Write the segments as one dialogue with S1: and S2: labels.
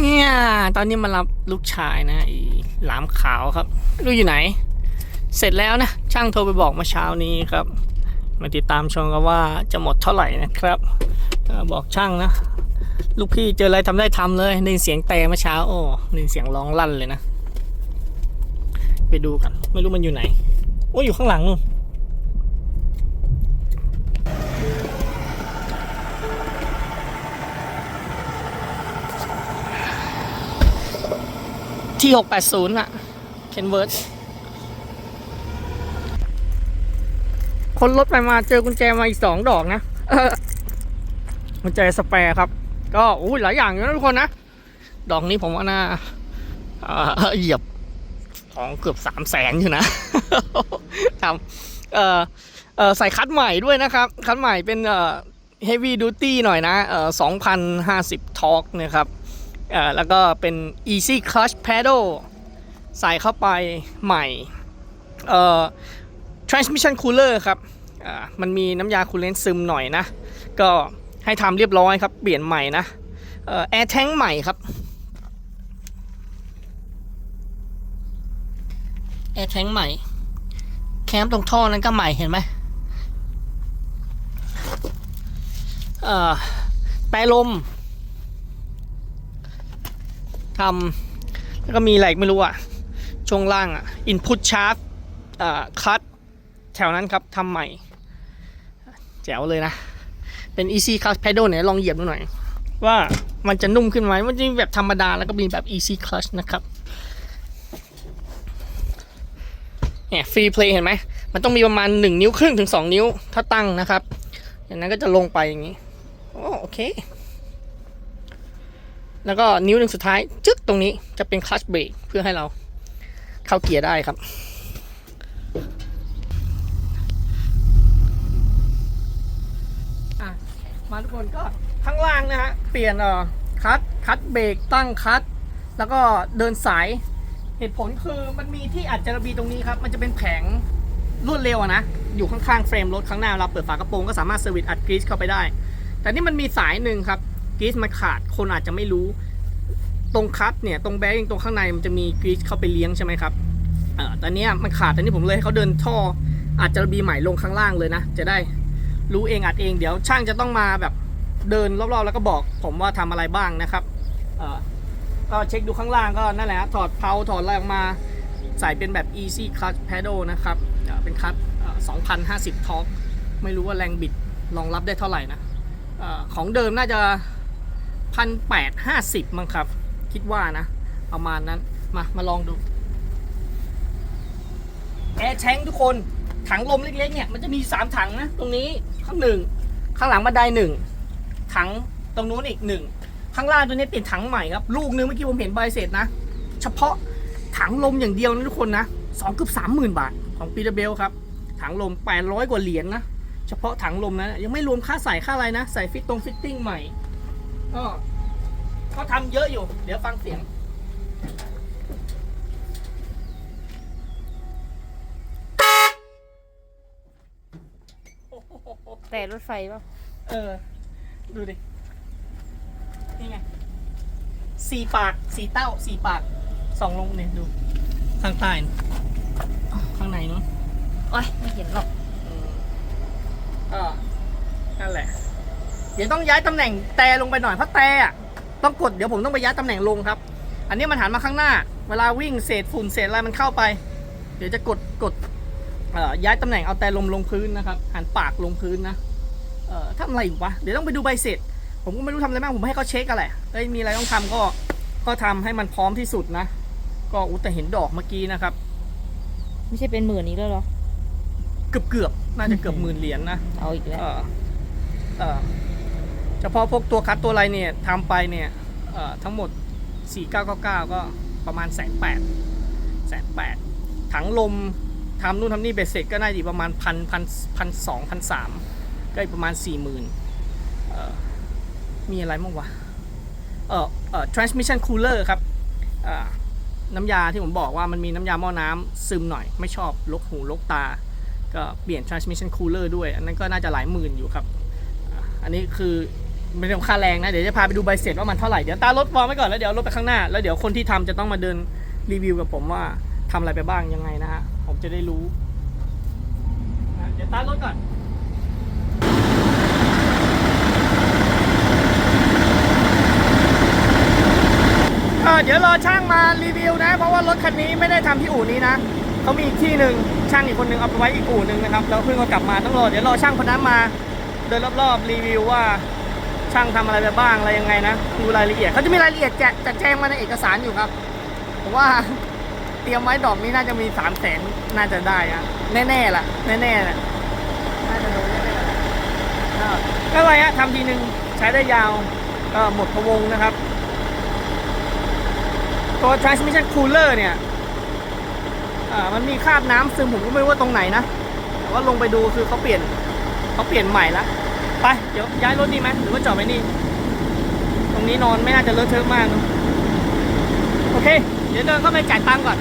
S1: เนี่ยตอนนี้มารับลูกชายนะไอ้หลามขาวครับไม่รู้อยู่ไหน เสร็จแล้วนะ ช่างโทรไปบอกมาเช้านี้ครับ มาติดตามชมกันว่าจะหมดเท่าไหร่นะครับอบอกช่างนะ ลูกพี่เจออะไรทำได้ทำเลยได้ยินเสียงแต่เมื่อเช้าโอ้ได้ยินเสียงร้องลั่นเลยนะ ไปดูกัน ไม่รู้มันอยู่ไหน โอ้อยู่ข้างหลังนู่น ที่680อะเคนเวิร์ดคนรถไปมาเจอกุญแจมาอีกสองดอกนะกุญแจสแปร์ครับ ก็อุ้ยหลายอย่างอยู่นะทุกคนนะ ดอกนี้ผมว่าน่าเอ่อเหยียบของเกือบสามแสนอยู่นะทำเอ่อเอ่อใส่คัดใหม่ด้วยนะครับ คัดใหม่เป็นเอ่อ heavy duty หน่อยนะเอ่อ2,050ทอร์กนะครับ อ่แล้วก็เป็น easy clutch pedal ใส่เข้าไปใหม่เอ่อ transmission cooler ครับอ่ามันมีน้ำยาคูลเลนต์ซึมหน่อยนะ ก็ให้ทำเรียบร้อยครับ เปลี่ยนใหม่นะเอ่อ air tank ใหม่ครับ air tank ใหม่ แคมตรงท่อนั้นก็ใหม่เห็นไหมเอ่อแปรลม ทำแล้วก็มีอะไรอีกไม่รู้อะ ช่วงล่างอะ input shaft อ่าคัดแถวนั้นครับทำใหม่ แจ๋วเลยนะ เป็น easy clutch pedal เนี่ยลองเหยียบดูหน่อย ว่ามันจะนุ่มขึ้นไหมมันจะมีแบบธรรมดาแล้วก็มีแบบ easy clutch นะครับเนี่ยฟรีเพลย์เห็นไหม มันต้องมีประมาณ 1 นิ้วครึ่งถึง 2 นิ้วถ้าตั้งนะครับอย่างนั้นก็จะลงไปอย่างนี้โอเค แล้วก็นิ้วหนึ่งสุดท้าย จึ๊กตรงนี้จะเป็นคลัตช์เบรกเพื่อให้เราเข้าเกียร์ได้ครับ มาทุกคนก็ข้างล่างนะฮะ เปลี่ยนเอ่อคัตคัตเบรกตั้งคัตแล้วก็เดินสายเหตุผลคือมันมีที่อัดจารบีตรงนี้ครับ มันจะเป็นแผงรวดเร็วนะ อยู่ข้างๆเฟรมรถข้างหน้าเราเปิดฝากระโปรงก็สามารถเซอร์วิสอัดกรีซเข้าไปได้ แต่นี่มันมีสายหนึ่งครับ กรีซมันขาดคนอาจจะไม่รู้ ตรงคัตเนี่ยตรงแบงตรงข้างในมันจะมีกรีซเข้าไปเลี้ยงใช่ไหมครับเออต่เนี้มันขาดต่นี่ผมเลยให้เขาเดินท่ออาจจะบีใหม่ลงข้างล่างเลยนะ จะได้รู้เองอัดเองเดี๋ยวช่างจะต้องมาแบบเดินรอบๆ แล้วก็บอกผมว่าทำอะไรบ้างนะครับเออก็เช็คดูข้างล่างก็นั่นแหละถอดเพลาถอดอะไรออกมาใส่เป็นแบบ easy clutch pedal นะครับเป็นคัตเอ่อ2,050ทอร์กไม่รู้ว่าแรงบิดรองรับได้เท่าไหร่นะอของเดิมน่าจะ พันแปดห้าสิบมั้งครับ คิดว่านะ ประมาณนั้น มา มาลองดู แอร์แชงทุกคน ถังลมเล็กๆ เนี่ย มันจะมีสามถังนะ ตรงนี้ข้างหนึ่ง ข้างหลังบันไดหนึ่ง ถังตรงนู้นอีกหนึ่ง ข้างล่างตัวนี้เปลี่ยนถังใหม่ครับ ลูกนึงเมื่อกี้ผมเห็นใบเสร็จนะ เฉพาะถังลมอย่างเดียวนะทุกคนนะสองเกือบสามหมื่นบาทของปีเตอร์เบลครับ ถังลมแปดร้อยกว่าเหรียญนะ เฉพาะถังลมนะ ยังไม่รวมค่าใส่ค่าอะไรนะ ใส่ฟิตตรงฟิตติ้งใหม่ ก็เขาทำเยอะอยู่ เดี๋ยวฟังเสียง
S2: แต่รถไฟป่ะ
S1: เออ ดูดิ นี่ไง สี่ปาก สี่เต้า สี่ปาก สองลงเนี่ยดู ข้างใต้นู่นข้างในนู้น
S2: โอ้ยไม่เห็นหรอก
S1: ก็นั่นแหละ เดี๋ยวต้องย้ายตำแหน่งแต่ลงไปหน่อยเพราะแต่อะต้องกดเดี๋ยวผมต้องไปย้ายตำแหน่งลงครับ อันนี้มันหันมาข้างหน้า เวลาวิ่งเศษฝุ่นเศษอะไรมันเข้าไป เดี๋ยวจะกดกดเอ่อย้ายตำแหน่งเอาแต่ลมลงพื้นนะครับหันปากลงพื้นนะเอ่อทำอะไรอยู่วะเดี๋ยวต้องไปดูใบเสร็จ ผมก็ไม่รู้ทำอะไรบ้างผมให้เขาเช็คกันแหละเอ้ยมีอะไรต้องทำก็ก็ทำให้มันพร้อมที่สุดนะ ก็อุยแต่เห็นดอกเมื่อกี้นะครับ
S2: ไม่ใช่เป็นหมื่นนี้แล้วเหรอ
S1: เกือบเกือบๆน่าจะเกือบหมื่นเหรียญนะ
S2: เอาอีกแล้ว
S1: เออ เฉพาะพวกตัวคัดตัวอะไรเนี่ยทำไปเนี่ยทั้งหมด 4999 ก็ประมาณแสนแปดแสนแปดถังลมทำนู่นทำนี่เบสเสร็จก็น่าจะประมาณพันพันพันสองพันสามก็อีกประมาณสี่หมื่นมีอะไรบ้างวะเออเออ transmission cooler ครับน้ำยาที่ผมบอกว่ามันมีน้ำยาหม้อน้ำซึมหน่อย ไม่ชอบลกหูลกตา ก็เปลี่ยน transmission cooler ด้วย อันนั้นก็น่าจะหลายหมื่นอยู่ครับ อันนี้คือ ไม่ต้องค่าแรงนะ เดี๋ยวจะพาไปดูใบเสร็จว่ามันเท่าไหร่ เดี๋ยวตารถวางไว้ก่อนแล้วเดี๋ยวรถไปข้างหน้า แล้วเดี๋ยวคนที่ทำจะต้องมาเดินรีวิวกับผมว่าทำอะไรไปบ้างยังไงนะฮะ ผมจะได้รู้เดี๋ยวตารถก่อนเดี๋ยวรอช่างมารีวิวนะ เพราะว่ารถคันนี้ไม่ได้ทำที่อู่นี้นะเขามีอีกที่หนึ่งช่างอีกคนหนึ่งเอาไปไว้อีกอู่หนึ่งนะครับแล้วเพิ่งกลับมาต้องรอเดี๋ยวรอช่างคนนั้นมาเดินรอบๆรีวิวว่า ช่างทำอะไรไปบ้างอะไรยังไงนะดูรายละเอียดเขาจะมีรายละเอียดแจกแจงมาในเอกสารอยู่ครับผมว่าเตรียมไว้ดอกนี้น่าจะมีสามแสนน่าจะได้อะแน่ๆล่ะแน่ๆแหละน่าจะโดนแน่ๆก็ก็อะไรฮะทำทีหนึ่งใช้ได้ยาวก็หมดพวงนะครับตัว transmission cooler เนี่ยมันมีคราบน้ำซึมผมก็ไม่รู้ว่าตรงไหนนะแต่ว่าลงไปดูคือเขาเปลี่ยนเขาเปลี่ยนใหม่ละ ไป เดี๋ยวย้ายรถดีไหมหรือว่าจอดไว้นี่ ตรงนี้นอนไม่น่าจะเลอะเทอะมากเนอะโอเค เดี๋ยวเดินเข้าไปจ่ายตังค์ก่อน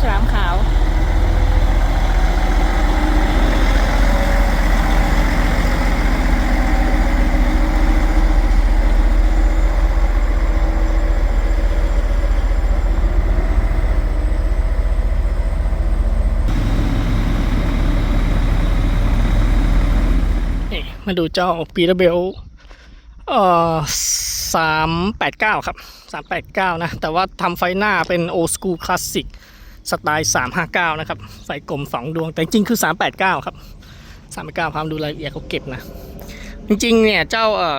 S2: ฉลามขาว
S1: มาดูเจ้าปีร์เบลเอ่อสามแปดเก้าครับสามแปดเก้านะ แต่ว่าทำไฟหน้าเป็นโอ s กูคลาสสิก สไตล์สามห้าเก้านะครับไฟกลมสองดวง แต่จริงคือสามแปดเก้าครับสามแปดเก้าความดูรายละเอียดเขาเก็บนะ จริงๆ เนี่ยเจ้าเอ่อ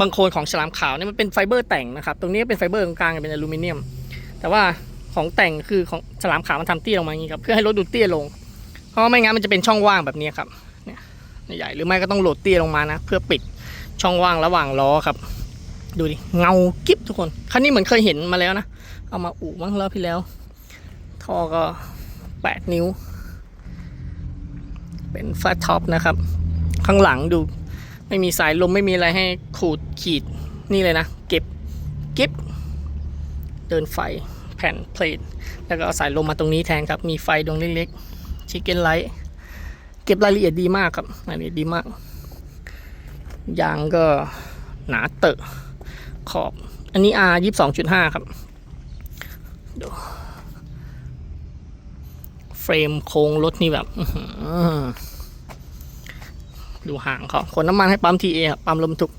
S1: บางโคลนของฉลามขาวเนี่ยมันเป็นไฟเบอร์แต่งนะครับ ตรงนี้เป็นไฟเบอร์ตรงกลางเป็นอลูมิเนียม แต่ว่าของแต่งคือของฉลามขาวมันทำเตี้ยลงมาอย่างนี้ครับ เพื่อให้รถดูเตี้ยลง เพราะไม่งั้นมันจะเป็นช่องว่างแบบนี้ครับใหญ่หรือไม่ก็ต้องโหลดเตี้ยลงมานะ เพื่อปิดช่องว่างระหว่างล้อครับ ดูดิ เงากิ๊บทุกคน คันนี้เหมือนเคยเห็นมาแล้วนะ เอามาอู่มั้งรอบที่แล้ว ท่อก็ 8 นิ้ว เป็นฟาท็อปนะครับ ข้างหลังดูไม่มีสายลมไม่มีอะไรให้ขูดขีดนี่เลยนะ เก็บเก็บ เดินไฟแผ่นเพลทแล้วก็เอาสายลมมาตรงนี้แทนครับ มีไฟดวงเล็กๆชิคเก้นไลท์เก็บรายละเอียดดีมากครับรายละเอียดดีมากยางก็หนาเตอะขอบ อันนี้ R ยี่สิบสองจุดห้าครับดู รมโครงรถนี่แบบดูห่างเขาขนน้ำมันให้ปั๊มทีเอครับปั๊มลมทุก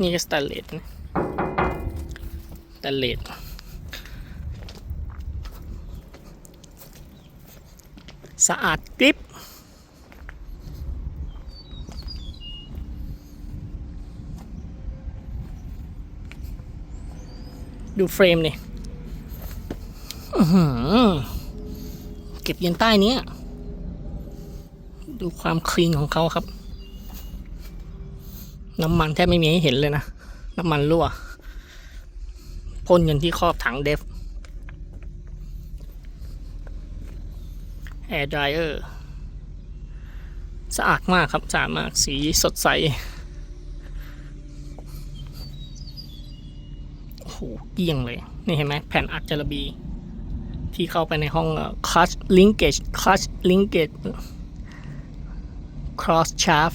S1: นี่ก็สแตนเลสสแตนเลสสะอาดกริบ ดูเฟรมนี่อื้อหือเก็บยันใต้นี้ ดูความคลีนของเขาครับ น้ำมันแทบไม่มีให้เห็นเลยนะ น้ำมันรั่วพ่นกันที่ครอบถังเดฟแอร์ดรายเออร์สะอาดมากครับ สะอาดมาก สีสดใส โอ้โหเกลี้ยงเลย นี่เห็นไหมแผ่นอัดจระบี ที่เข้าไปในห้องคลัชลิงเกจคลัชลิงเกจครอสชาร์ฟ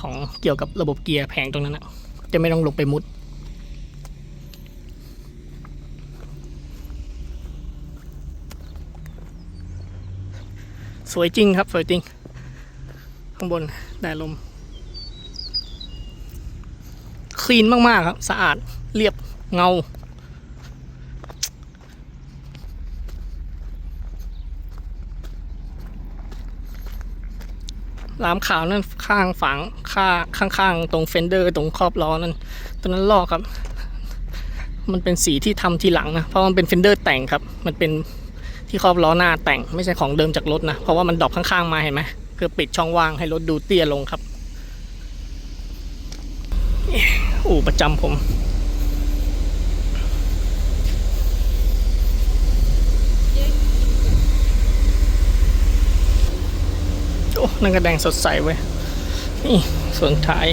S1: ของเกี่ยวกับระบบเกียร์แผงตรงนั้นนะจะไม่ต้องลงไปมุด สวยจริงครับ สวยจริง ข้างบนได้ลม คลีนมาก ๆ ครับ สะอาดเรียบ เงา ลามขาวนั่นข้างฝังข้าข้างๆตรงเฟนเดอร์ตรงครอบล้อนั่นตรงนั้นลอกครับ มันเป็นสีที่ทำทีหลังนะ เพราะมันเป็นเฟนเดอร์แต่งครับ มันเป็นที่ครอบล้อหน้าแต่งไม่ใช่ของเดิมจากรถนะ เพราะว่ามันดรอปข้างๆมาเห็นไหมเพื่อปิดช่องว่างให้รถดูเตี้ยลงครับ อู่ประจำผม โอ้นั่นก็แดงสดใสเว้ยนี่ส่วนท้าย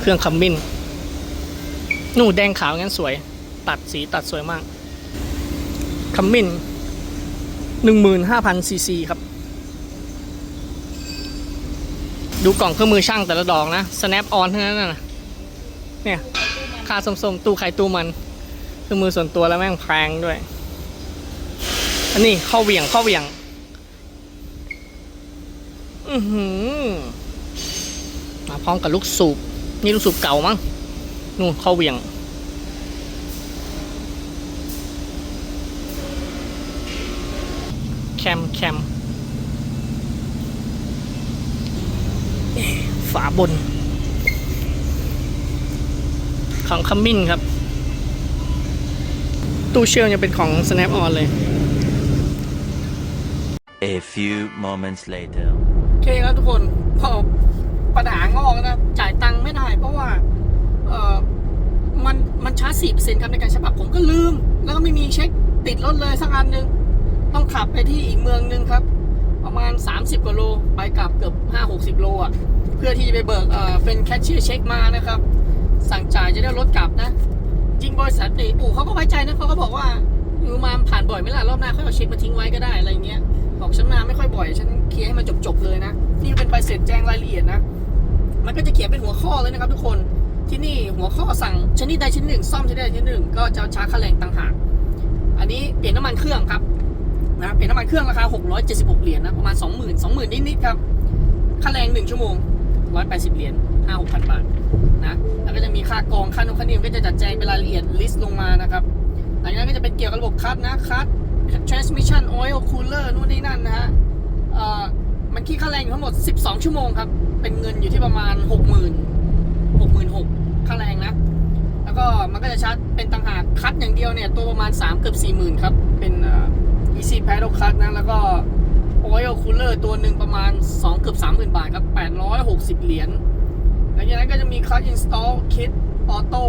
S1: เครื่องคัมมินนู่นแดงขาวงั้นสวย ตัดสีตัดสวยมากคัมมินหนึ่งหมื่นห้าพันซีซีครับ ดูกล่องเครื่องมือช่างแต่ละดอกนะ snap on ทั้งนั้นนะ เนี่ยค่าส้มๆ ตู้ไข่ตู้มัน คือมือส่วนตัวแล้วแม่งแพงด้วย อันนี้ข้าเหวี่ยงข้าเหวี่ยง อือหือมาพร้อมกับลูกสูบ นี่ลูกสูบเก่ามั้ง นู่นข้าเหวี่ยง แคมแคมฝาบน ของคัมมินครับ ตู้เชื่อมยังเป็นของ Snap on เลย
S3: A few moments later.
S1: โอเคครับทุกคนพอปัญหางอกนะจ่ายตังค์ไม่ได้เพราะว่าเออมันมันชาร์จสี่เปอร์เซ็นต์ครับในการใช้บัตรผมก็ลืม แล้วก็ไม่มีเช็คติดรถเลยสักอันหนึ่งต้องขับไปที่อีกเมืองหนึ่งครับ ประมาณ 30กว่าโล ไปกลับเกือบ 5 60 โลอะ เพื่อที่จะไปเบิกเออเป็นแคชเชียร์เช็คมานะครับ สั่งจ่ายจะได้รถกลับนะ จริงบริษัทนี่ปู่เขาก็ไว้ใจนะเขาก็บอกว่าอยู่มาผ่านบ่อยไหม่ล่ะรอบหน้าค่อยเอาเช็คมาทิ้งไว้ก็ได้อะไรเงี้ยบอกฉันมาไม่ค่อยบ่อยฉันเคลียร์ให้มันจบๆเลยนะนี่เป็นใบเสร็จแจ้งรายละเอียดนะมันก็จะเขียนเป็นหัวข้อเลยนะครับ ทุกคนที่นี่หัวข้อสั่งชนิดใดชนิดหนึ่งซ่อมชนิดใดชนิดหนึ่งก็จะชาร์จค่าแรงต่างหากอันนี้เปลี่ยนน้ำมันเครื่องครับนะเปลี่ยนน้ำมันเครื่องราคา 676 เหรียญนะประมาณ 20,000 20,000 นิดๆครับค่าแรง 1 ชั่วโมง 180 เหรียญ5-6,000 บาท นะแล้วก็จะมีค่ากองค่าน่นค่านี่มก็จะจัดแจงเป็นรายละเอียดลิสต์ลงมานะครับหลังจากนั้นก็จะเป็นเกี่ยวกับระบบคัสนะคัส transmission oil cooler นู่นนี่นั่นนะฮะมันคิดค่าแรงอยู่ทั้งหมด 12 ชั่วโมงครับ เป็นเงินอยู่ที่ประมาณ 60,000 6 6 0 0ค่าแรงนะ แล้วก็มันก็จะชาร์จเป็นต่างหากคัดอย่างเดียวเนี่ย ตัวประมาณ 3 เกือบ 40,000 ครับ เป็น easy paddle cut นะ แล้วก็ oil cooler ตัวหนึ่งประมาณ 2 เกือบ 30,000 บาทครับ 860 เหรียญ หลังจากนั้นก็จะมี clutch install kit auto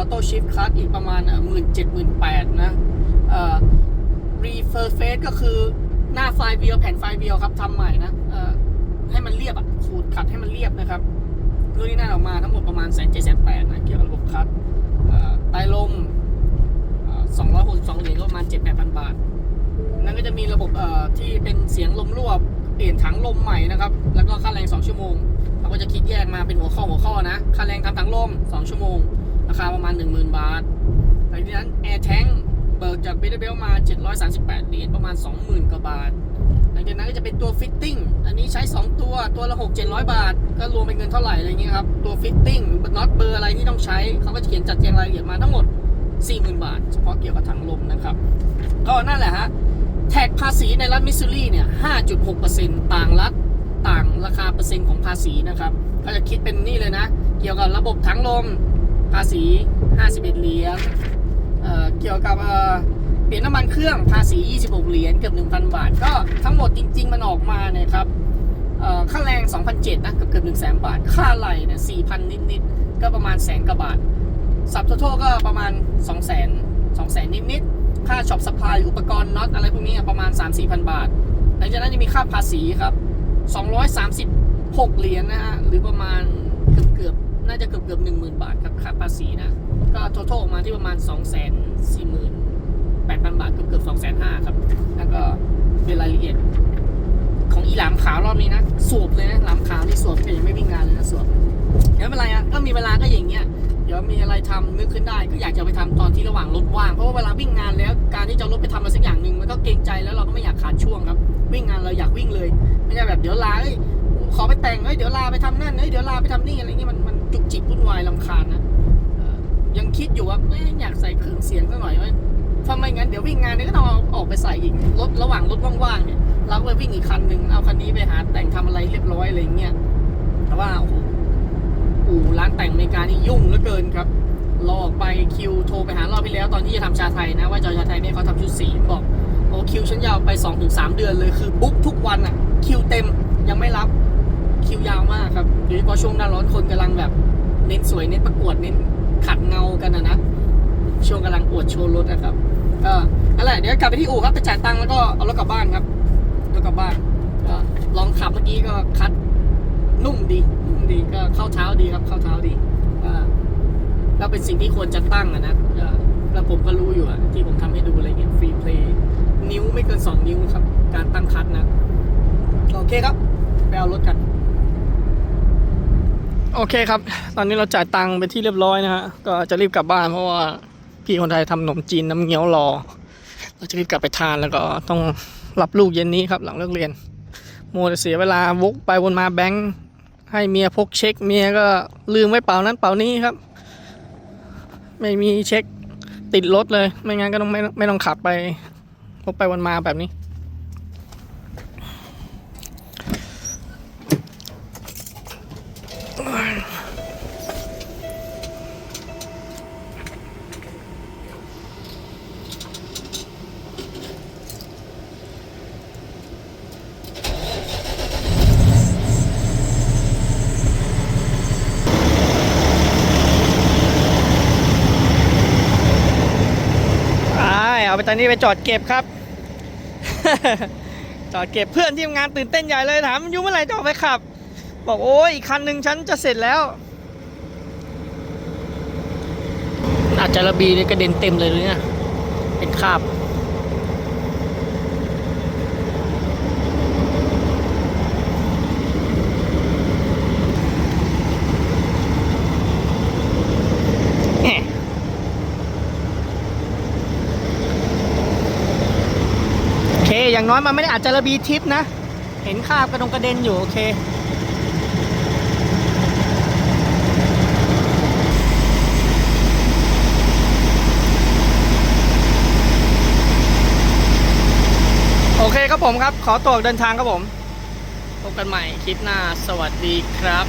S1: auto shift clutch อีกประมาณหมื่นเจ็ดหมื่นแปดนะเอ่อ resurface ก็คือหน้าไฟเบียวแผ่นไฟเบียวครับทำใหม่นะเอ่อให้มันเรียบอะขูดขัดให้มันเรียบนะครับรุ่นนี้น่าออกมาทั้งหมดประมาณแสนเจ็ดแสนแปดนะเกี่ยวกับระบบคัดเอ่อไตรลมสองร้อยหกสิบสองเหรียญก็ประมาณเจ็ดแปดพันบาท นั่นก็จะมีระบบเอ่อที่เป็นเสียงลมรั่วเปลี่ยนถังลมใหม่นะครับ แล้วก็ค่าแรง2ชั่วโมง เขาก็จะคิดแยกมาเป็นหัวข้อหัวข้อนะค่าแรงทำถังลม 2 ชั่วโมง ราคาประมาณ 10,000 บาทหลังจากนั้น Air Tank เบิกจาก b บ t เบลมา 738 เหรียญประมาณ 20,000 กว่าบาท หลังจากนั้นก็จะเป็นตัวฟิตติ้งอันนี้ใช้ 2 ตัวตัวละ 6 700 บาท ก็รวมเป็นเงินเท่าไหร่อะไรเงี้ยครับตัวฟิตติ้งน็อตเบอร์อะไรที่ต้องใช้เขาก็จะเขียนจัดแจงรายละเอียดมาทั้งหมด 40,000 บาท เฉพาะเกี่ยวกับถังลมนะครับก็นั่นแหละฮะแท็กภาษีในรัฐมิสซูรีเนี่ย 5.6%ต่างรัฐ ต่างราคาเปอร์เซ็นต์ของภาษีนะครับก็จะคิดเป็นนี่เลยนะ เกี่ยวกับระบบถังลมภาษี 51 เหรียญเเกี่ยวกับเเปลี่ยนน้ำมันเครื่องภาษี 26 เหรียญเกือบ 1,000 บาท ก็ทั้งหมดจริง ๆ มันออกมาเนี่ยครับค่าแรง2,700นะเกือบเกือบ1 0 0 0 0 บาท ค่าไหลเนี่ย4,000 นิด ๆ ก็ประมาณแสนกว่าบาท สับททั้ก็ประมาณ2 0 0 0 0 0 2 0 0 0 0 นิด ๆ ค่าช็อปสปายอุปกรณ์น็อตอะไรพวกนี้ประมาณ 3 4พันบาทหลังจากนั้นจะมีค่าภาษีครับ 236 เหรียญนะฮะ หรือประมาณเกือบเกือบๆน่าจะเกือบเกือบ10,000 บาทครับค่าภาษีนะ ก็ทั้งออกมาที่ประมาณ 2 4 0 0 0 8,000 บาทเกือบเกือบ2 5 0 0 0ครับ แล้วก็เป็นรายละเอียดของอีหลามขาวรอบนี้นะ สวบเลยนะหลามขาวนี่สวบแต่ยังไม่วิ่งงานเลยนะสวบเดี๋ยวไม่เป็นไรอะก็มีเวลาก็อย่างเงี้ยเดี๋ยวมีอะไรทำนึกขึ้นได้ก็อยากจะไปทำตอนที่ระหว่างรถว่างเพราะว่าเวลาวิ่งงานแล้วการที่จะรถไปทำอะไรสักอย่างหนึ่งมันก็เกรงใจแล้วเราก็ไม่อยากขาดช่วงครับ วิ่งงานเราอยากวิ่งเลย ไม่ใช่แบบเดี๋ยวลาเอ้ยขอไปแต่งเอ้ยเดี๋ยวลาไปทำนั่นเอ้ยเดี๋ยวลาไปทำนี่อะไรเงี้ยมันมันจุกจิกวุ่นวายลำคาญนะยังคิดอยู่ว่าอยากใส่เครื่องเสียงสักหน่อยว่าถ้าไมงั้นเดี๋ยววิ่งงานเนี่ยก็ต้องเอาออกไปใส่อีกรถระหว่างรถว่างๆเนี่ยเราก็ไปวิ่งอีกคันหนึ่งเอาคันนี้ไปหาแต่งทำอะไรเรียบร้อยอะไรเงี้ยแต่ว่าโอ้โหอู่ร้านแต่งอเมริกานี่ยุ่งเหลือเกินครับรอออกไปคิวโทรไปหารอบที่แล้วตอนที่จะทำชาไทยนะว่าจอชาไทยเนี่ยเขาทำชุดสีบอกโอ้คิวฉันยาวไป2อถึงสเดือนเลยคือบุ๊กทุกวันอะ คิวเต็มยังไม่รับคิวยาวมากครับโดยเฉพาะช่วงหน้าร้อนคนกำลังแบบ เน้นสวยเน้นประกวดเน้นขัดเงากันนะนะช่วงกำลังอวดโชว์รถนะครับก็นั่นแหละเดี๋ยวกลับไปที่อู่ครับไปจ่ายตังค์แล้วก็เอารถกลับบ้านครับรถกลับบ้านก็ลองขับเมื่อกี้ก็คัดนุ่มดีนุ่มดีก็เข้าเท้าดีครับ เข้าเท้าดีก็เป็นสิ่งที่ควรจะตั้งอะนะแล้วผมก็รู้อยู่อะที่ผมทำให้ดูอะไรเงี้ยฟรีเพลย์นิ้วไม่เกิน 2 นิ้วครับ การตั้งคัดนะ โอเคครับไปเอารถกัน โอเคครับ ตอนนี้เราจ่ายตังค์เป็นที่เรียบร้อยนะฮะ ก็จะรีบกลับบ้านเพราะว่าพี่คนไทยทำขนมจีนน้ำเงี้ยวรอ เราจะรีบกลับไปทานแล้วก็ต้องรับลูกเย็นนี้ครับ หลังเลิกเรียนโมจะเสียเวลาวกไปวนมาแบงค์ให้เมียพกเช็คเมียก็ลืมไว้เป๋านั้นเป๋านี้ครับ ไม่มีเช็คติดรถเลย ไม่งั้นก็ต้องไม่ไม่ต้องขับไปวกไปวนมาแบบนี้ ไปเอาไปตอ นนี้ไปจอดเก็บครับ จอดเก็บเพื่อนที่ทำงานตื่นเต้นใหญ่เลยถามอยูเมื่อไหร่จะออกไปขับ บอกโอ้ยอีกคันหนึ่งฉันจะเสร็จแล้ว อาจจะระบีนี่กระเด็นเต็มเลยเนี่ยเป็นคราบ อย่างน้อยมันไม่ได้อาจจะระบีทิปนะ เห็นคาบกระดงกระเด็นอยู่โอเคโอเคครับผมครับ ขอตัวเดินทางครับผม พบกันใหม่คลิปหน้า สวัสดีครับ